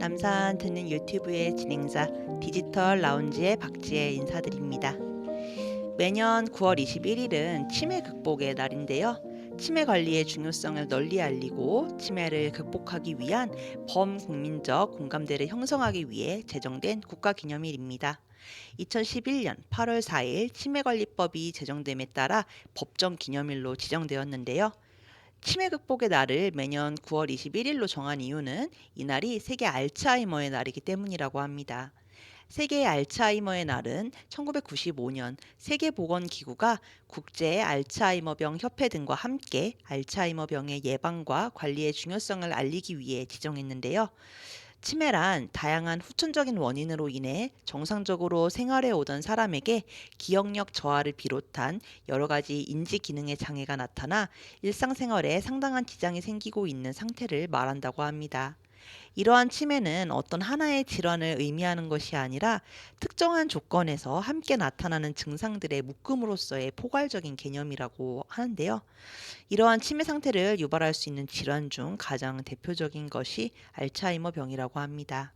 남산 듣는 유튜브의 진행자 디지털 라운지의 박지혜 인사드립니다. 매년 9월 21일은 치매 극복의 날인데요. 치매 관리의 중요성을 널리 알리고 치매를 극복하기 위한 범국민적 공감대를 형성하기 위해 제정된 국가기념일입니다. 2011년 8월 4일 치매관리법이 제정됨에 따라 법정 기념일로 지정되었는데요. 치매 극복의 날을 매년 9월 21일로 정한 이유는 이날이 세계 알츠하이머의 날이기 때문이라고 합니다. 세계 알츠하이머의 날은 1995년 세계보건기구가 국제 알츠하이머병 협회 등과 함께 알츠하이머병의 예방과 관리의 중요성을 알리기 위해 지정했는데요. 치매란 다양한 후천적인 원인으로 인해 정상적으로 생활해 오던 사람에게 기억력 저하를 비롯한 여러 가지 인지 기능의 장애가 나타나 일상생활에 상당한 지장이 생기고 있는 상태를 말한다고 합니다. 이러한 치매는 어떤 하나의 질환을 의미하는 것이 아니라 특정한 조건에서 함께 나타나는 증상들의 묶음으로서의 포괄적인 개념이라고 하는데요. 이러한 치매 상태를 유발할 수 있는 질환 중 가장 대표적인 것이 알츠하이머 병이라고 합니다.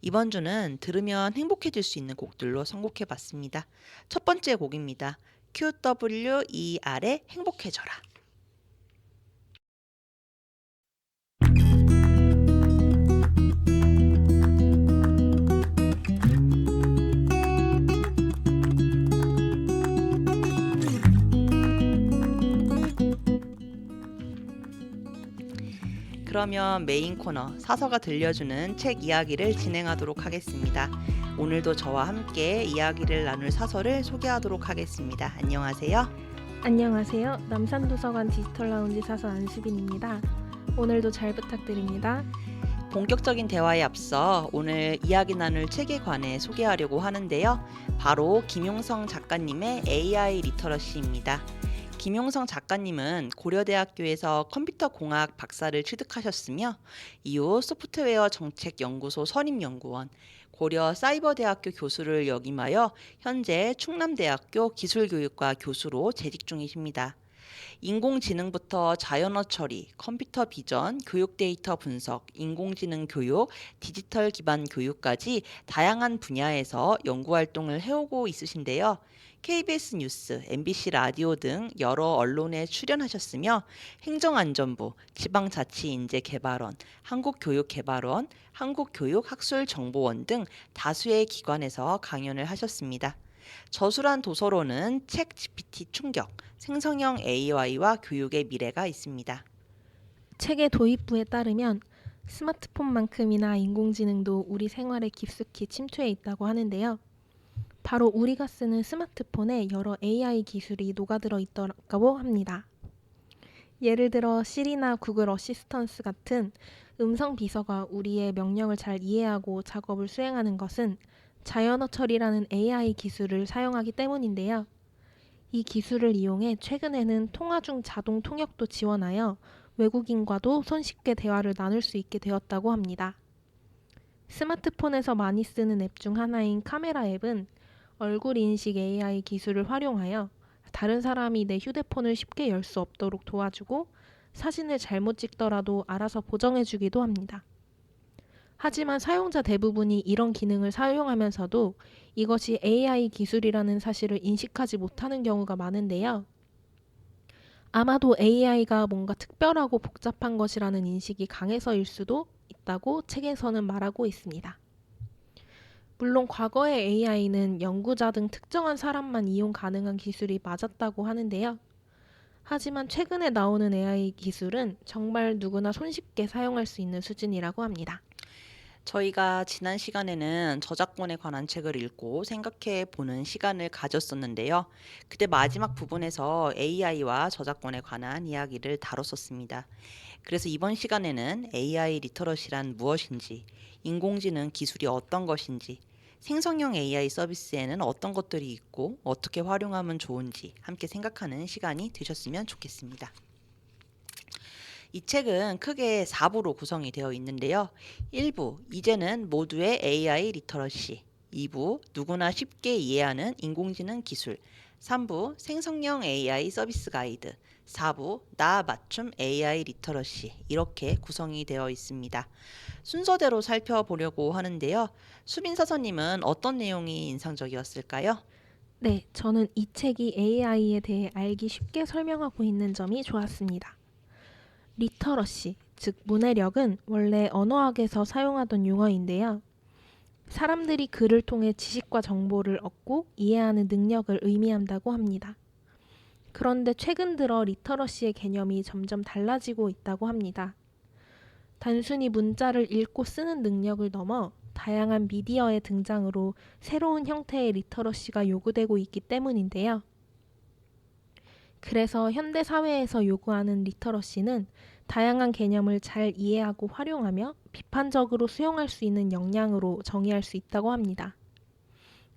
이번 주는 들으면 행복해질 수 있는 곡들로 선곡해 봤습니다. 첫 번째 곡입니다. QWER의 행복해져라. 그러면 메인 코너 사서가 들려주는 책 이야기를 진행하도록 하겠습니다. 오늘도 저와 함께 이야기를 나눌 사서를 소개하도록 하겠습니다. 안녕하세요. 안녕하세요. 남산도서관 디지털 라운지 사서 안수빈입니다. 오늘도 잘 부탁드립니다. 본격적인 대화에 앞서 오늘 이야기 나눌 책에 관해 소개하려고 하는데요. 바로 김용성 작가님의 AI 리터러시입니다. 김용성 작가님은 고려대학교에서 컴퓨터 공학 박사를 취득하셨으며 이후 소프트웨어 정책 연구소 선임연구원, 고려 사이버대학교 교수를 역임하여 현재 충남대학교 기술교육과 교수로 재직 중이십니다. 인공지능부터 자연어 처리, 컴퓨터 비전, 교육 데이터 분석, 인공지능 교육, 디지털 기반 교육까지 다양한 분야에서 연구 활동을 해오고 있으신데요. KBS 뉴스, MBC 라디오 등 여러 언론에 출연하셨으며 행정안전부, 지방자치인재개발원, 한국교육개발원, 한국교육학술정보원 등 다수의 기관에서 강연을 하셨습니다. 저술한 도서로는 책 GPT 충격, 생성형 AI와 교육의 미래가 있습니다. 책의 도입부에 따르면 스마트폰만큼이나 인공지능도 우리 생활에 깊숙이 침투해 있다고 하는데요. 바로 우리가 쓰는 스마트폰에 여러 AI 기술이 녹아들어 있다고 합니다. 예를 들어 시리나 구글 어시스턴스 같은 음성 비서가 우리의 명령을 잘 이해하고 작업을 수행하는 것은 자연어 처리라는 AI 기술을 사용하기 때문인데요. 이 기술을 이용해 최근에는 통화 중 자동 통역도 지원하여 외국인과도 손쉽게 대화를 나눌 수 있게 되었다고 합니다. 스마트폰에서 많이 쓰는 앱 중 하나인 카메라 앱은 얼굴 인식 AI 기술을 활용하여 다른 사람이 내 휴대폰을 쉽게 열 수 없도록 도와주고 사진을 잘못 찍더라도 알아서 보정해주기도 합니다. 하지만 사용자 대부분이 이런 기능을 사용하면서도 이것이 AI 기술이라는 사실을 인식하지 못하는 경우가 많은데요. 아마도 AI가 뭔가 특별하고 복잡한 것이라는 인식이 강해서일 수도 있다고 책에서는 말하고 있습니다. 물론 과거의 AI는 연구자 등 특정한 사람만 이용 가능한 기술이 맞았다고 하는데요. 하지만 최근에 나오는 AI 기술은 정말 누구나 손쉽게 사용할 수 있는 수준이라고 합니다. 저희가 지난 시간에는 저작권에 관한 책을 읽고 생각해 보는 시간을 가졌었는데요. 그때 마지막 부분에서 AI와 저작권에 관한 이야기를 다뤘었습니다. 그래서 이번 시간에는 AI 리터러시란 무엇인지, 인공지능 기술이 어떤 것인지, 생성형 AI 서비스에는 어떤 것들이 있고 어떻게 활용하면 좋은지 함께 생각하는 시간이 되셨으면 좋겠습니다. 이 책은 크게 4부로 구성이 되어 있는데요. 1부, 이제는 모두의 AI 리터러시. 2부, 누구나 쉽게 이해하는 인공지능 기술. 3부, 생성형 AI 서비스 가이드. 4부 나 맞춤 AI 리터러시 이렇게 구성이 되어 있습니다. 순서대로 살펴보려고 하는데요. 수빈 사서님은 어떤 내용이 인상적이었을까요? 네, 저는 이 책이 AI에 대해 알기 쉽게 설명하고 있는 점이 좋았습니다. 리터러시, 즉 문해력은 원래 언어학에서 사용하던 용어인데요. 사람들이 글을 통해 지식과 정보를 얻고 이해하는 능력을 의미한다고 합니다. 그런데 최근 들어 리터러시의 개념이 점점 달라지고 있다고 합니다. 단순히 문자를 읽고 쓰는 능력을 넘어 다양한 미디어의 등장으로 새로운 형태의 리터러시가 요구되고 있기 때문인데요. 그래서 현대 사회에서 요구하는 리터러시는 다양한 개념을 잘 이해하고 활용하며 비판적으로 수용할 수 있는 역량으로 정의할 수 있다고 합니다.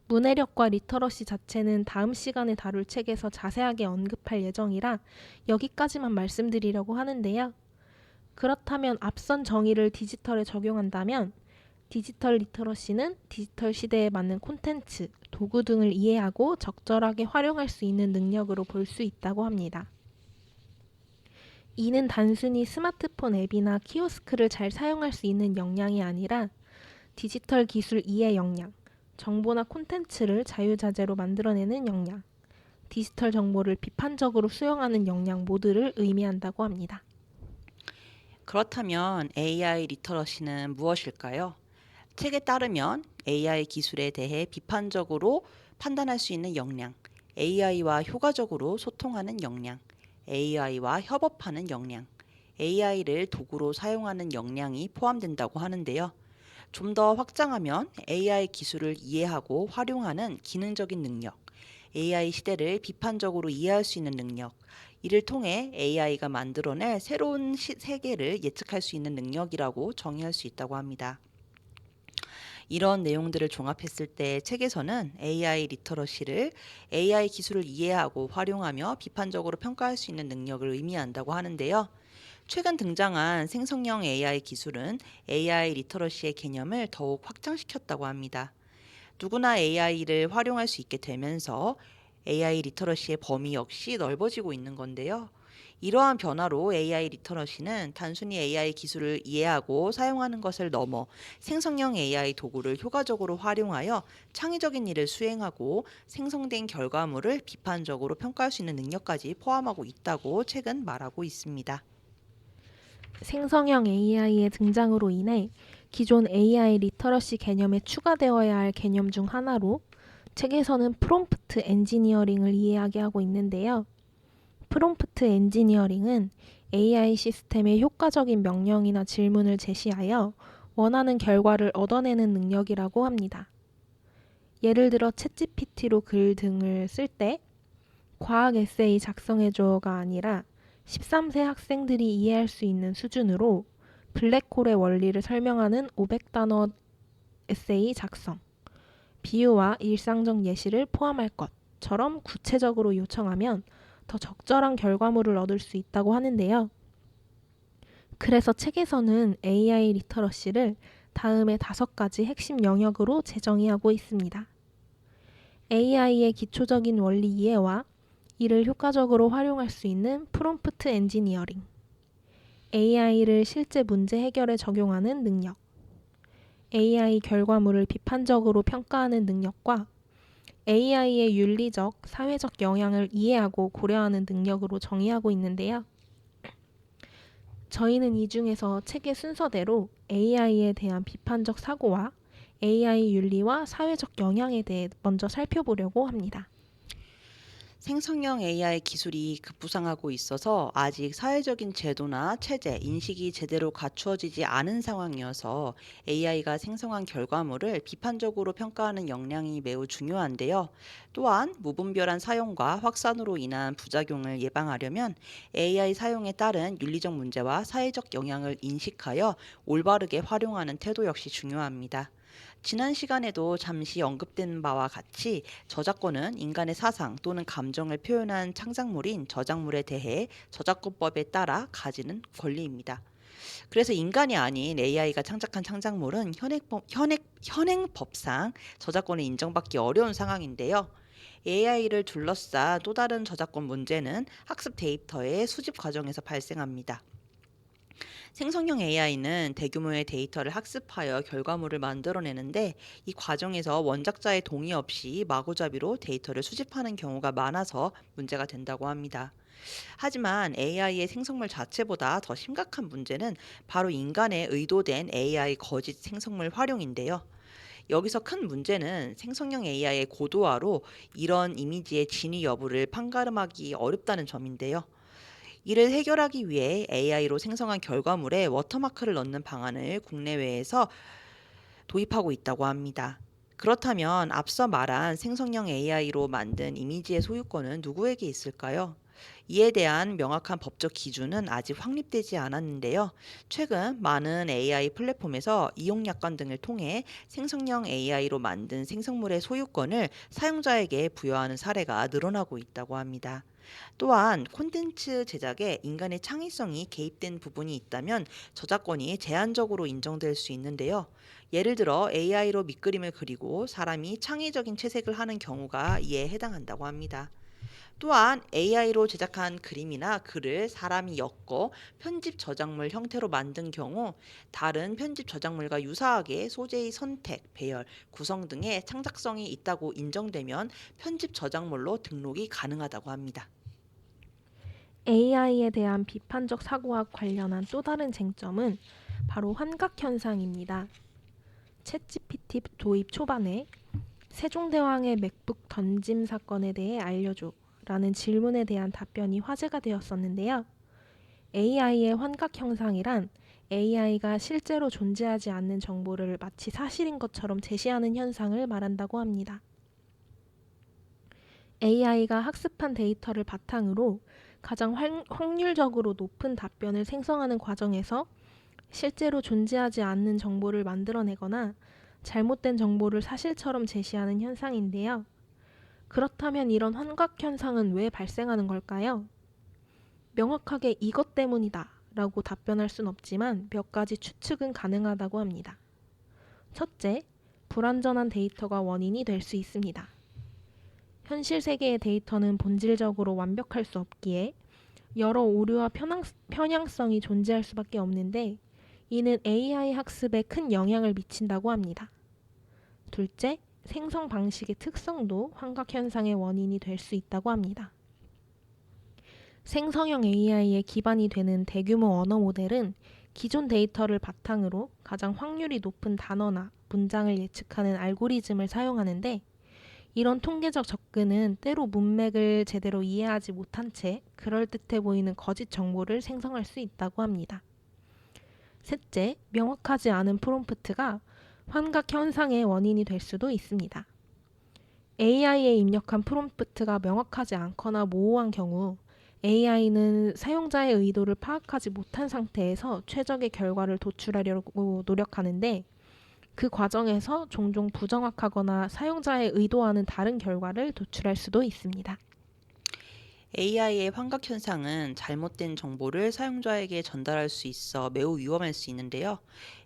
문해력과 리터러시 자체는 다음 시간에 다룰 책에서 자세하게 언급할 예정이라 여기까지만 말씀드리려고 하는데요. 그렇다면 앞선 정의를 디지털에 적용한다면 디지털 리터러시는 디지털 시대에 맞는 콘텐츠, 도구 등을 이해하고 적절하게 활용할 수 있는 능력으로 볼 수 있다고 합니다. 이는 단순히 스마트폰 앱이나 키오스크를 잘 사용할 수 있는 역량이 아니라 디지털 기술 이해 역량, 정보나 콘텐츠를 자유자재로 만들어내는 역량, 디지털 정보를 비판적으로 수용하는 역량 모두를 의미한다고 합니다. 그렇다면 AI 리터러시는 무엇일까요? 책에 따르면 AI 기술에 대해 비판적으로 판단할 수 있는 역량, AI와 효과적으로 소통하는 역량, AI와 협업하는 역량, AI를 도구로 사용하는 역량이 포함된다고 하는데요. 좀 더 확장하면 AI 기술을 이해하고 활용하는 기능적인 능력, AI 시대를 비판적으로 이해할 수 있는 능력, 이를 통해 AI가 만들어낼 새로운 시, 세계를 예측할 수 있는 능력이라고 정의할 수 있다고 합니다. 이런 내용들을 종합했을 때 책에서는 AI 리터러시를 AI 기술을 이해하고 활용하며 비판적으로 평가할 수 있는 능력을 의미한다고 하는데요. 최근 등장한 생성형 AI 기술은 AI 리터러시의 개념을 더욱 확장시켰다고 합니다. 누구나 AI를 활용할 수 있게 되면서 AI 리터러시의 범위 역시 넓어지고 있는 건데요. 이러한 변화로 AI 리터러시는 단순히 AI 기술을 이해하고 사용하는 것을 넘어 생성형 AI 도구를 효과적으로 활용하여 창의적인 일을 수행하고 생성된 결과물을 비판적으로 평가할 수 있는 능력까지 포함하고 있다고 책은 말하고 있습니다. 생성형 AI의 등장으로 인해 기존 AI 리터러시 개념에 추가되어야 할 개념 중 하나로 책에서는 프롬프트 엔지니어링을 이해하게 하고 있는데요. 프롬프트 엔지니어링은 AI 시스템에 효과적인 명령이나 질문을 제시하여 원하는 결과를 얻어내는 능력이라고 합니다. 예를 들어 챗GPT로 글 등을 쓸 때 과학 에세이 작성해줘가 아니라 13세 학생들이 이해할 수 있는 수준으로 블랙홀의 원리를 설명하는 500단어 에세이 작성, 비유와 일상적 예시를 포함할 것처럼 구체적으로 요청하면 더 적절한 결과물을 얻을 수 있다고 하는데요. 그래서 책에서는 AI 리터러시를 다음의 다섯 가지 핵심 영역으로 재정의하고 있습니다. AI의 기초적인 원리 이해와 이를 효과적으로 활용할 수 있는 프롬프트 엔지니어링, AI를 실제 문제 해결에 적용하는 능력, AI 결과물을 비판적으로 평가하는 능력과 AI의 윤리적, 사회적 영향을 이해하고 고려하는 능력으로 정의하고 있는데요. 저희는 이 중에서 책의 순서대로 AI에 대한 비판적 사고와 AI 윤리와 사회적 영향에 대해 먼저 살펴보려고 합니다. 생성형 AI 기술이 급부상하고 있어서 아직 사회적인 제도나 체제, 인식이 제대로 갖추어지지 않은 상황이어서 AI가 생성한 결과물을 비판적으로 평가하는 역량이 매우 중요한데요. 또한 무분별한 사용과 확산으로 인한 부작용을 예방하려면 AI 사용에 따른 윤리적 문제와 사회적 영향을 인식하여 올바르게 활용하는 태도 역시 중요합니다. 지난 시간에도 잠시 언급된 바와 같이 저작권은 인간의 사상 또는 감정을 표현한 창작물인 저작물에 대해 저작권법에 따라 가지는 권리입니다. 그래서 인간이 아닌 AI가 창작한 창작물은 현행법, 현행, 현행법상 저작권을 인정받기 어려운 상황인데요. AI를 둘러싼 또 다른 저작권 문제는 학습 데이터의 수집 과정에서 발생합니다. 생성형 AI는 대규모의 데이터를 학습하여 결과물을 만들어내는데 이 과정에서 원작자의 동의 없이 마구잡이로 데이터를 수집하는 경우가 많아서 문제가 된다고 합니다. 하지만 AI의 생성물 자체보다 더 심각한 문제는 바로 인간의 의도된 AI 거짓 생성물 활용인데요. 여기서 큰 문제는 생성형 AI의 고도화로 이런 이미지의 진위 여부를 판가름하기 어렵다는 점인데요. 이를 해결하기 위해 AI로 생성한 결과물에 워터마크를 넣는 방안을 국내외에서 도입하고 있다고 합니다. 그렇다면 앞서 말한 생성형 AI로 만든 이미지의 소유권은 누구에게 있을까요? 이에 대한 명확한 법적 기준은 아직 확립되지 않았는데요. 최근 많은 AI 플랫폼에서 이용 약관 등을 통해 생성형 AI로 만든 생성물의 소유권을 사용자에게 부여하는 사례가 늘어나고 있다고 합니다. 또한 콘텐츠 제작에 인간의 창의성이 개입된 부분이 있다면 저작권이 제한적으로 인정될 수 있는데요. 예를 들어 AI로 밑그림을 그리고 사람이 창의적인 채색을 하는 경우가 이에 해당한다고 합니다. 또한 AI로 제작한 그림이나 글을 사람이 엮어 편집 저작물 형태로 만든 경우 다른 편집 저작물과 유사하게 소재의 선택, 배열, 구성 등의 창작성이 있다고 인정되면 편집 저작물로 등록이 가능하다고 합니다. AI에 대한 비판적 사고와 관련한 또 다른 쟁점은 바로 환각 현상입니다. 챗GPT 도입 초반에 세종대왕의 맥북 던짐 사건에 대해 알려줘 라는 질문에 대한 답변이 화제가 되었었는데요. AI의 환각 현상이란 AI가 실제로 존재하지 않는 정보를 마치 사실인 것처럼 제시하는 현상을 말한다고 합니다. AI가 학습한 데이터를 바탕으로 가장 확- 확률적으로 높은 답변을 생성하는 과정에서 실제로 존재하지 않는 정보를 만들어내거나 잘못된 정보를 사실처럼 제시하는 현상인데요. 그렇다면 이런 환각 현상은 왜 발생하는 걸까요? 명확하게 이것 때문이다 라고 답변할 순 없지만 몇 가지 추측은 가능하다고 합니다. 첫째, 불완전한 데이터가 원인이 될 수 있습니다. 현실 세계의 데이터는 본질적으로 완벽할 수 없기에 여러 오류와 편향, 편향 성이 존재할 수밖에 없는데 이는 AI 학습에 큰 영향을 미친다고 합니다. 둘째, 생성 방식의 특성도 환각 현상의 원인이 될 수 있다고 합니다. 생성형 AI의 기반이 되는 대규모 언어 모델은 기존 데이터를 바탕으로 가장 확률이 높은 단어나 문장을 예측하는 알고리즘을 사용하는데 이런 통계적 접근은 때로 문맥을 제대로 이해하지 못한 채 그럴듯해 보이는 거짓 정보를 생성할 수 있다고 합니다. 셋째, 명확하지 않은 프롬프트가 환각 현상의 원인이 될 수도 있습니다. AI에 입력한 프롬프트가 명확하지 않거나 모호한 경우 AI는 사용자의 의도를 파악하지 못한 상태에서 최적의 결과를 도출하려고 노력하는데 그 과정에서 종종 부정확하거나 사용자의 의도와는 다른 결과를 도출할 수도 있습니다. AI의 환각 현상은 잘못된 정보를 사용자에게 전달할 수 있어 매우 위험할 수 있는데요.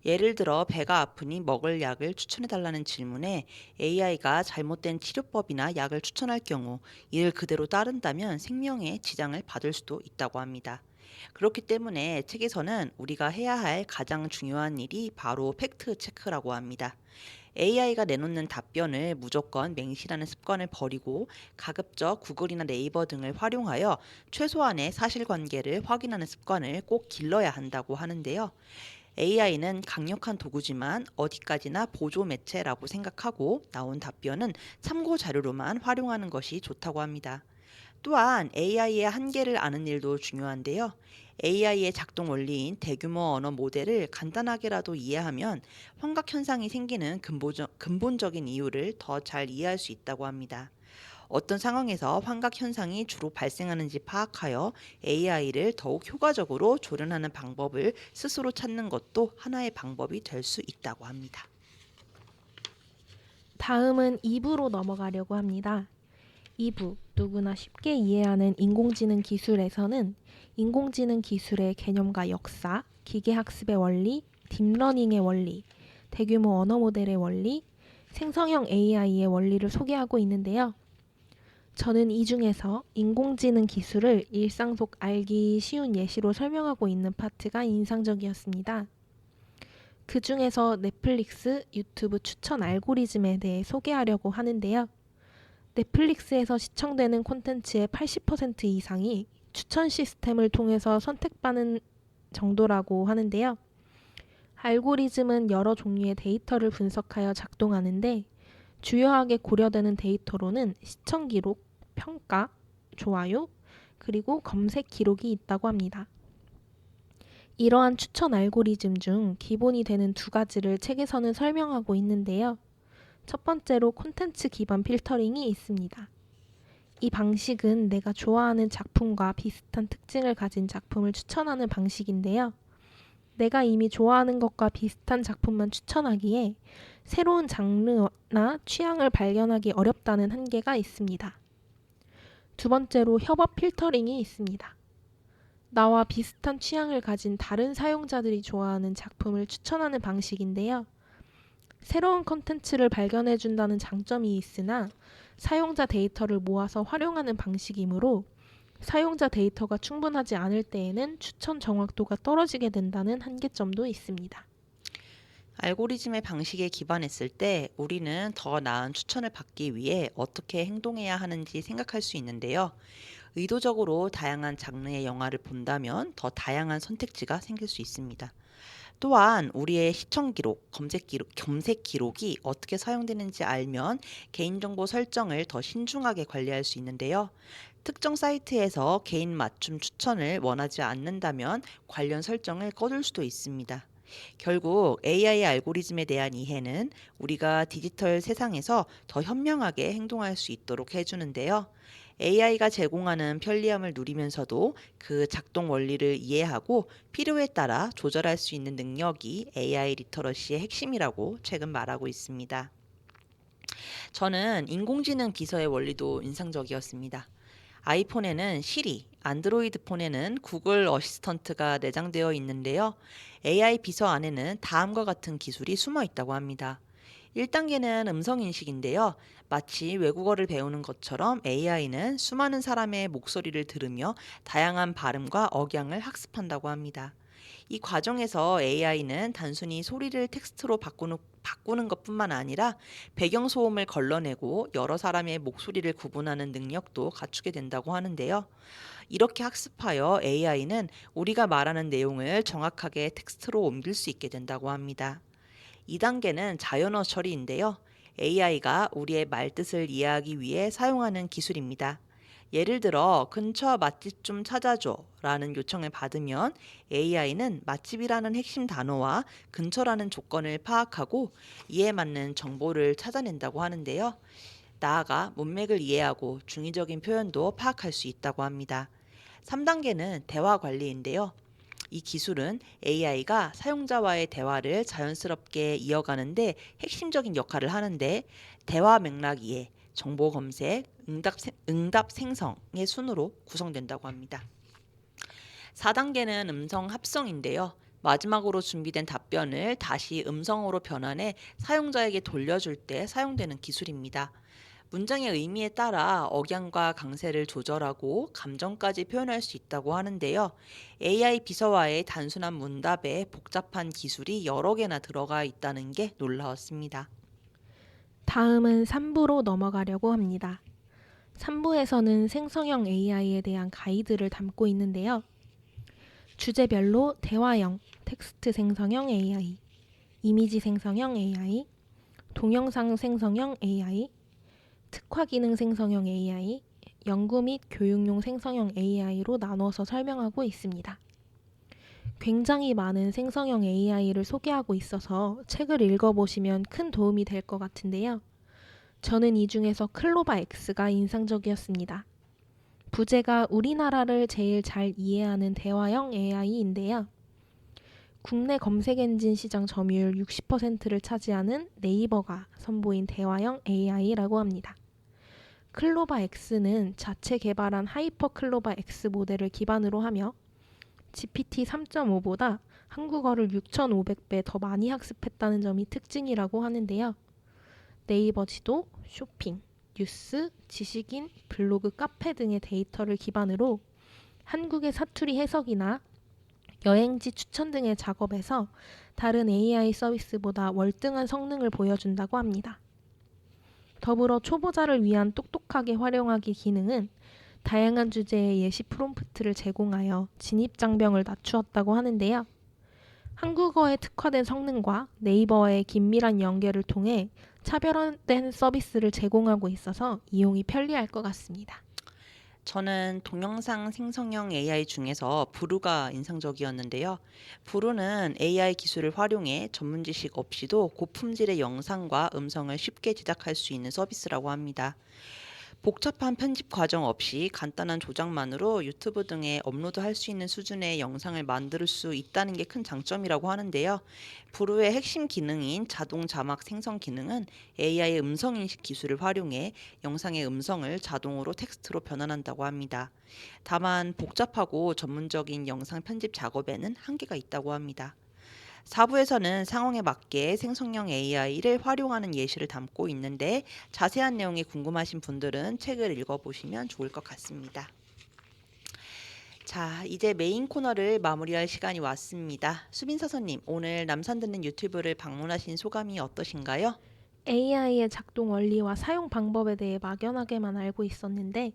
예를 들어 배가 아프니 먹을 약을 추천해 달라는 질문에 AI가 잘못된 치료법이나 약을 추천할 경우 이를 그대로 따른다면 생명에 지장을 받을 수도 있다고 합니다. 그렇기 때문에 책에서는 우리가 해야 할 가장 중요한 일이 바로 팩트 체크라고 합니다. AI가 내놓는 답변을 무조건 맹신하는 습관을 버리고 가급적 구글이나 네이버 등을 활용하여 최소한의 사실관계를 확인하는 습관을 꼭 길러야 한다고 하는데요. AI는 강력한 도구지만 어디까지나 보조 매체라고 생각하고 나온 답변은 참고 자료로만 활용하는 것이 좋다고 합니다. 또한 AI의 한계를 아는 일도 중요한데요. AI의 작동 원리인 대규모 언어 모델을 간단하게라도 이해하면 환각 현상이 생기는 근본적, 근본적 인 이유를 더 잘 이해할 수 있다고 합니다. 어떤 상황에서 환각 현상이 주로 발생하는지 파악하여 AI를 더욱 효과적으로 조련하는 방법을 스스로 찾는 것도 하나의 방법이 될 수 있다고 합니다. 다음은 2부로 넘어가려고 합니다. 2부 누구나 쉽게 이해하는 인공지능 기술에서는 인공지능 기술의 개념과 역사, 기계학습의 원리, 딥러닝의 원리, 대규모 언어 모델의 원리, 생성형 AI의 원리를 소개하고 있는데요. 저는 이 중에서 인공지능 기술을 일상 속 알기 쉬운 예시로 설명하고 있는 파트가 인상적이었습니다. 그 중에서 넷플릭스 유튜브 추천 알고리즘에 대해 소개하려고 하는데요. 넷플릭스에서 시청되는 콘텐츠의 80% 이상이 추천 시스템을 통해서 선택받는 정도라고 하는데요. 알고리즘은 여러 종류의 데이터를 분석하여 작동하는데 주요하게 고려되는 데이터로는 시청 기록, 평가, 좋아요, 그리고 검색 기록이 있다고 합니다. 이러한 추천 알고리즘 중 기본이 되는 두 가지를 책에서는 설명하고 있는데요. 첫 번째로 콘텐츠 기반 필터링이 있습니다. 이 방식은 내가 좋아하는 작품과 비슷한 특징을 가진 작품을 추천하는 방식인데요. 내가 이미 좋아하는 것과 비슷한 작품만 추천하기에 새로운 장르나 취향을 발견하기 어렵다는 한계가 있습니다. 두 번째로 협업 필터링이 있습니다. 나와 비슷한 취향을 가진 다른 사용자들이 좋아하는 작품을 추천하는 방식인데요. 새로운 컨텐츠를 발견해 준다는 장점이 있으나 사용자 데이터를 모아서 활용하는 방식이므로 사용자 데이터가 충분하지 않을 때에는 추천 정확도가 떨어지게 된다는 한계점도 있습니다. 알고리즘의 방식에 기반했을 때 우리는 더 나은 추천을 받기 위해 어떻게 행동해야 하는지 생각할 수 있는데요. 의도적으로 다양한 장르의 영화를 본다면 더 다양한 선택지가 생길 수 있습니다. 또한 우리의 시청 기록, 검색 기록, 검색 기록이 어떻게 사용되는지 알면 개인정보 설정을 더 신중하게 관리할 수 있는데요. 특정 사이트에서 개인 맞춤 추천을 원하지 않는다면 관련 설정을 꺼둘 수도 있습니다. 결국 AI 알고리즘에 대한 이해는 우리가 디지털 세상에서 더 현명하게 행동할 수 있도록 해주는데요. AI가 제공하는 편리함을 누리면서도 그 작동 원리를 이해하고 필요에 따라 조절할 수 있는 능력이 AI 리터러시의 핵심이라고 최근 말하고 있습니다. 저는 인공지능 비서의 원리도 인상적이었습니다. 아이폰에는 시리, 안드로이드 폰에는 구글 어시스턴트가 내장되어 있는데요. AI 비서 안에는 다음과 같은 기술이 숨어 있다고 합니다. 1단계는 음성 인식인데요. 마치 외국어를 배우는 것처럼 AI는 수많은 사람의 목소리를 들으며 다양한 발음과 억양을 학습한다고 합니다. 이 과정에서 AI는 단순히 소리를 텍스트로 바꾸는, 바꾸는 것뿐만 아니라 배경 소음을 걸러내고 여러 사람의 목소리를 구분하는 능력도 갖추게 된다고 하는데요. 이렇게 학습하여 AI는 우리가 말하는 내용을 정확하게 텍스트로 옮길 수 있게 된다고 합니다. 2단계는 자연어 처리인데요. AI가 우리의 말뜻을 이해하기 위해 사용하는 기술입니다. 예를 들어 근처 맛집 좀 찾아줘 라는 요청을 받으면 AI는 맛집이라는 핵심 단어와 근처라는 조건을 파악하고 이에 맞는 정보를 찾아낸다고 하는데요. 나아가 문맥을 이해하고 중의적인 표현도 파악할 수 있다고 합니다. 3단계는 대화 관리인데요. 이 기술은 AI가 사용자와의 대화를 자연스럽게 이어가는데 핵심적인 역할을 하는데 대화 맥락 이해, 정보 검색, 응답, 응답 생성의 순으로 구성된다고 합니다. 4단계는 음성 합성인데요. 마지막으로 준비된 답변을 다시 음성으로 변환해 사용자에게 돌려줄 때 사용되는 기술입니다. 문장의 의미에 따라 억양과 강세를 조절하고 감정까지 표현할 수 있다고 하는데요. AI 비서와의 단순한 문답에 복잡한 기술이 여러 개나 들어가 있다는 게 놀라웠습니다. 다음은 3부로 넘어가려고 합니다. 3부에서는 생성형 AI에 대한 가이드를 담고 있는데요. 주제별로 대화형, 텍스트 생성형 AI, 이미지 생성형 AI, 동영상 생성형 AI, 특화 기능 생성형 AI, 연구 및 교육용 생성형 AI로 나눠서 설명하고 있습니다. 굉장히 많은 생성형 AI를 소개하고 있어서 책을 읽어보시면 큰 도움이 될 것 같은데요. 저는 이 중에서 클로바 X가 인상적이었습니다. 부제가 우리나라를 제일 잘 이해하는 대화형 AI인데요. 국내 검색 엔진 시장 점유율 60%를 차지하는 네이버가 선보인 대화형 AI라고 합니다. 클로바 X는 자체 개발한 하이퍼 클로바 X 모델을 기반으로 하며 GPT 3.5보다 한국어를 6,500배 더 많이 학습했다는 점이 특징이라고 하는데요. 네이버 지도, 쇼핑, 뉴스, 지식인, 블로그, 카페 등의 데이터를 기반으로 한국의 사투리 해석이나 여행지 추천 등의 작업에서 다른 AI 서비스보다 월등한 성능을 보여준다고 합니다. 더불어 초보자를 위한 똑똑하게 활용하기 기능은 다양한 주제의 예시 프롬프트를 제공하여 진입 장벽을 낮추었다고 하는데요. 한국어에 특화된 성능과 네이버와의 긴밀한 연계를 통해 차별화된 서비스를 제공하고 있어서 이용이 편리할 것 같습니다. 저는 동영상 생성형 AI 중에서 부루가 인상적이었는데요. 부루는 AI 기술을 활용해 전문 지식 없이도 고품질의 영상과 음성을 쉽게 제작할 수 있는 서비스라고 합니다. 복잡한 편집 과정 없이 간단한 조작만으로 유튜브 등에 업로드할 수 있는 수준의 영상을 만들 수 있다는 게 큰 장점이라고 하는데요. 부루의 핵심 기능인 자동 자막 생성 기능은 AI의 음성 인식 기술을 활용해 영상의 음성을 자동으로 텍스트로 변환한다고 합니다. 다만 복잡하고 전문적인 영상 편집 작업에는 한계가 있다고 합니다. 4부에서는 상황에 맞게 생성형 AI를 활용하는 예시를 담고 있는데 자세한 내용이 궁금하신 분들은 책을 읽어보시면 좋을 것 같습니다. 자, 이제 메인 코너를 마무리할 시간이 왔습니다. 수빈 사서님, 오늘 남산 듣는 유튜브를 방문하신 소감이 어떠신가요? AI의 작동 원리와 사용 방법에 대해 막연하게만 알고 있었는데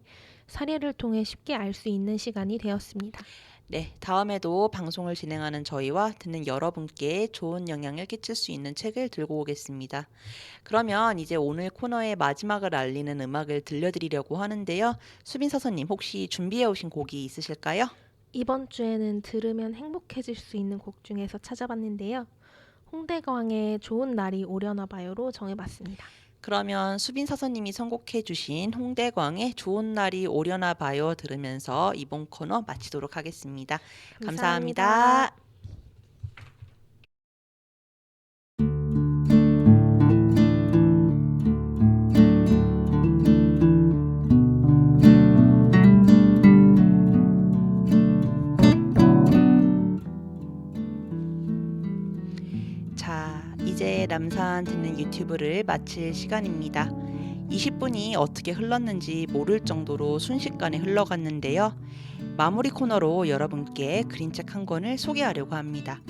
사례를 통해 쉽게 알 수 있는 시간이 되었습니다. 네, 다음에도 방송을 진행하는 저희와 듣는 여러분께 좋은 영향을 끼칠 수 있는 책을 들고 오겠습니다. 그러면 이제 오늘 코너의 마지막을 알리는 음악을 들려드리려고 하는데요. 수빈 사서님, 혹시 준비해 오신 곡이 있으실까요? 이번 주에는 들으면 행복해질 수 있는 곡 중에서 찾아봤는데요. 홍대광의 좋은 날이 오려나 봐요로 정해봤습니다. 그러면 수빈 사서님이 선곡해 주신 홍대광의 좋은 날이 오려나 봐요 들으면서 이번 코너 마치도록 하겠습니다. 감사합니다. 자, 남산 듣는 유튜브를 마칠 시간입니다. 20분이 어떻게 흘렀는지 모를 정도로 순식간에 흘러갔는데요. 마무리 코너로 여러분께 그림책 한 권을 소개하려고 합니다.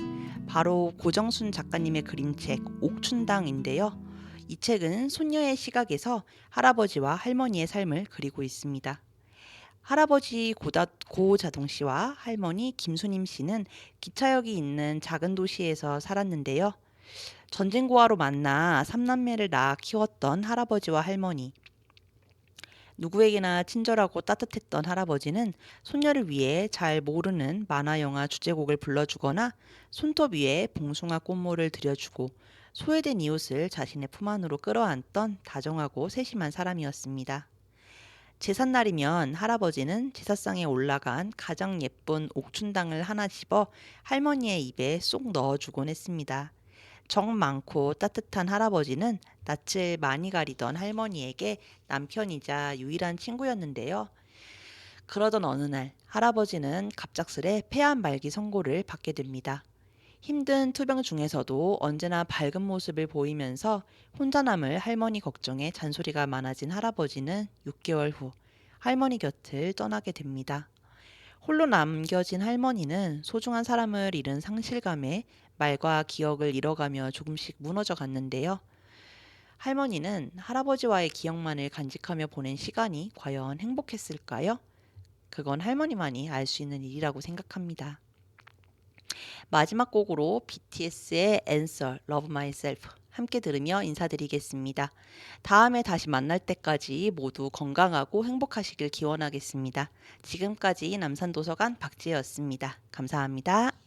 바로 고정순 작가님의 그림책 옥춘당인데요. 이 책은 손녀의 시각에서 할아버지와 할머니의 삶을 그리고 있습니다. 할아버지 고다, 고자동 씨와 할머니 김수님 씨는 기차역이 있는 작은 도시에서 살았는데요. 전쟁고아로 만나 삼남매를 낳아 키웠던 할아버지와 할머니. 누구에게나 친절하고 따뜻했던 할아버지는 손녀를 위해 잘 모르는 만화 영화 주제곡을 불러주거나 손톱 위에 봉숭아 꽃모를 들여주고 소외된 이웃을 자신의 품 안으로 끌어안던 다정하고 세심한 사람이었습니다. 제삿날이면 할아버지는 제사상에 올라간 가장 예쁜 옥춘당을 하나 집어 할머니의 입에 쏙 넣어주곤 했습니다. 정 많고 따뜻한 할아버지는 낯을 많이 가리던 할머니에게 남편이자 유일한 친구였는데요. 그러던 어느 날 할아버지는 갑작스레 폐암 말기 선고를 받게 됩니다. 힘든 투병 중에서도 언제나 밝은 모습을 보이면서 혼자 남을 할머니 걱정에 잔소리가 많아진 할아버지는 6개월 후 할머니 곁을 떠나게 됩니다. 홀로 남겨진 할머니는 소중한 사람을 잃은 상실감에 말과 기억을 잃어가며 조금씩 무너져 갔는데요. 할머니는 할아버지와의 기억만을 간직하며 보낸 시간이 과연 행복했을까요? 그건 할머니만이 알 수 있는 일이라고 생각합니다. 마지막 곡으로 BTS의 Answer, Love Myself 함께 들으며 인사드리겠습니다. 다음에 다시 만날 때까지 모두 건강하고 행복하시길 기원하겠습니다. 지금까지 남산도서관 박지혜였습니다. 감사합니다.